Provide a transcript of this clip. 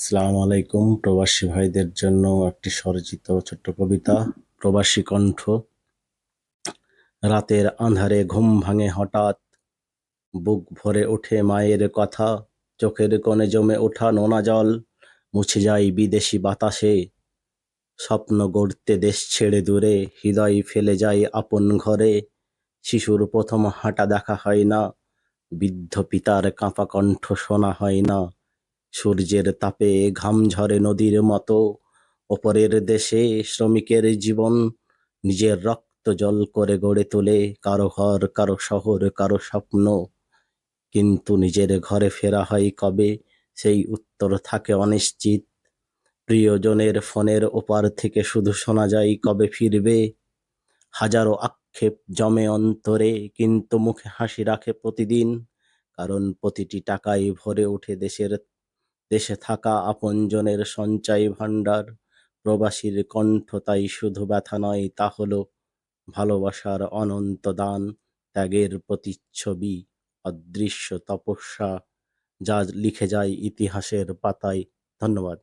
আসসালামু আলাইকুম, প্রবাসী ভাইদের জন্য একটি স্বরচিত ছোট্ট কবিতা, প্রবাসী কণ্ঠ। রাতের আঁধারে ঘুম ভাঙে হঠাৎ, বুক ভরে ওঠে মায়ের কথা, চোখের কোণে জমে ওঠা নোনা জল, মুছে যায় বিদেশি বাতাসে। স্বপ্ন গড়তে দেশ ছেড়ে দূরে, হৃদয় ফেলে যায় আপন ঘরে। শিশুর প্রথম হাঁটা দেখা হয় না, বৃদ্ধ পিতার কাঁপা কণ্ঠ শোনা হয় না। সূর্যের তাপে ঘাম ঝরে নদীর মতো। ওপরের দেশে শ্রমিকের জীবন, নিজের রক্ত জল করে গড়ে তোলে। কারও ঘর, কারও শহর, কারও স্বপ্ন। কিন্তু নিজের ঘরে ফেরা হয় কবে? সেই উত্তর থাকে অনিশ্চিত। প্রিয়জনের ফোনের ওপার থেকে শুধু শোনা যায় কবে ফিরবে? হাজারো আক্ষেপ জমে অন্তরে, কিন্তু মুখে হাসি রাখে প্রতিদিন। কারণ প্রতিটি টাকায় ভরে ওঠে দেশের দেশে থাকা আপনজনের সঞ্চয় ভাণ্ডার। প্রবাসীর কণ্ঠ তাই শুধু ব্যথা নয়, তা হল ভালোবাসার অনন্ত দান, ত্যাগের প্রতিচ্ছবি, অদৃশ্য তপস্যা, যা লিখে যায় ইতিহাসের পাতায়। ধন্যবাদ।